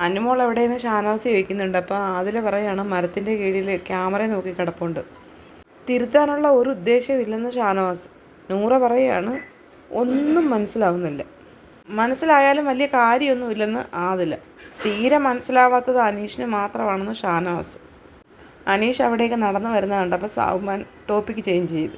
അനുമോൾ എവിടെയെന്ന് ഷാനാസി ചോദിക്കുന്നുണ്ട്. അപ്പോൾ അതിൽ പറയാണ് മരത്തിന്റെ കീഴിൽ ക്യാമറ നോക്കി കിടപ്പുണ്ട്. തിരുത്താനുള്ള ഒരു ഉദ്ദേശവും ഇല്ലെന്ന് ഷാനവാസ്. നൂറ പറയുകയാണ് ഒന്നും മനസ്സിലാവുന്നില്ല. മനസ്സിലായാലും വലിയ കാര്യമൊന്നുമില്ലെന്ന് ആദില. തീരെ മനസ്സിലാവാത്തത് അനീഷിന് മാത്രമാണെന്ന് ഷാനവാസ്. അനീഷ് അവിടേക്ക് നടന്നു വരുന്നത് കണ്ടപ്പോൾ സാവുമാൻ ടോപ്പിക്ക് ചേഞ്ച് ചെയ്തു.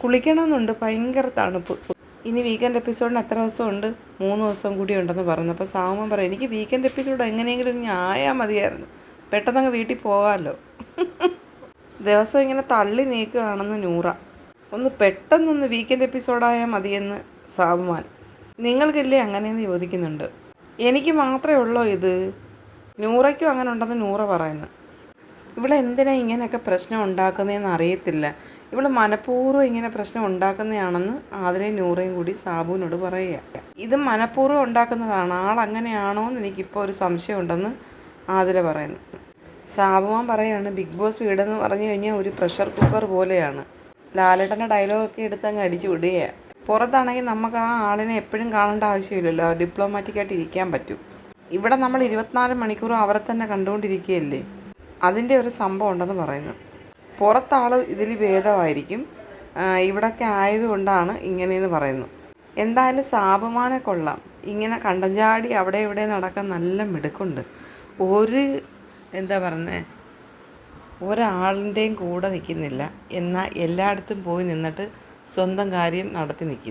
കുളിക്കണമെന്നുണ്ട് ഭയങ്കര തണുപ്പ്. ഇനി വീക്കെൻഡ് എപ്പിസോഡിന് എത്ര ദിവസം ഉണ്ട് മൂന്ന് ദിവസം കൂടി ഉണ്ടെന്ന് പറഞ്ഞു. അപ്പോൾ സാമൻ പറയും എനിക്ക് വീക്കെൻഡ് എപ്പിസോഡ് എങ്ങനെയെങ്കിലും ഇങ്ങനെ ആയാൽ മതിയായിരുന്നു. പെട്ടെന്നങ്ങ് വീട്ടിൽ പോകാമല്ലോ. ദിവസം ഇങ്ങനെ തള്ളി നീക്കുകയാണെന്ന് നൂറ. ഒന്ന് പെട്ടെന്നൊന്ന് വീക്കെൻഡ് എപ്പിസോഡായാൽ മതിയെന്ന് സാബുമാൻ നിങ്ങൾക്കില്ലേ അങ്ങനെയെന്ന് ചോദിക്കുന്നുണ്ട്. എനിക്ക് മാത്രമേ ഉള്ളൂ ഇത്? നൂറയ്ക്കും അങ്ങനെ ഉണ്ടെന്ന് നൂറ പറയുന്നു. ഇവിടെ എന്തിനാ ഇങ്ങനെയൊക്കെ പ്രശ്നം ഉണ്ടാക്കുന്നതെന്ന് അറിയത്തില്ല. ഇവൾ മനഃപൂർവം ഇങ്ങനെ പ്രശ്നം ഉണ്ടാക്കുന്നതാണെന്ന് ആതിരയും നൂറയും കൂടി സാബുവിനോട് പറയുക. ഇത് മനഃപൂർവം ഉണ്ടാക്കുന്നതാണ്. ആൾ അങ്ങനെയാണോ എന്ന് എനിക്കിപ്പോൾ ഒരു സംശയം ഉണ്ടെന്ന് ആതിര പറയുന്നു. സാബുമാൻ പറയാണ് ബിഗ് ബോസ് വീടെന്ന് പറഞ്ഞു കഴിഞ്ഞാൽ ഒരു പ്രഷർ കുക്കർ പോലെയാണ്. ലാലേട്ടന്റെ ഡയലോഗൊക്കെ എടുത്ത് അങ്ങ് അടിച്ചു വിടുക. പുറത്താണെങ്കിൽ നമുക്ക് ആ ആളിനെ എപ്പോഴും കാണേണ്ട ആവശ്യമില്ലല്ലോ. ഡിപ്ലോമാറ്റിക്കായിട്ട് ഇരിക്കാൻ പറ്റും. ഇവിടെ നമ്മൾ ഇരുപത്തിനാല് മണിക്കൂറും അവരെ തന്നെ കണ്ടുകൊണ്ടിരിക്കുകയല്ലേ? അതിന്റെ ഒരു സംഭവം ഉണ്ടെന്ന് പറയുന്നു. പുറത്താൾ ഇതിൽ ഭേദമായിരിക്കും. ഇവിടൊക്കെ ആയതുകൊണ്ടാണ് ഇങ്ങനെയെന്ന് പറയുന്നു. എന്തായാലും സാബുമാനെ കൊള്ളാം. ഇങ്ങനെ കണ്ടഞ്ചാടി അവിടെ ഇവിടെ നടക്കാൻ നല്ല മിടുക്കുണ്ട്. ഒരു എന്താ പറയുന്നത് ഒരാളിന്റെയും കൂടെ നിൽക്കുന്നില്ല. എന്നാൽ എല്ലായിടത്തും പോയി നിന്നിട്ട് സ്വന്തം കാര്യം നടത്തി നിൽക്കുന്നു.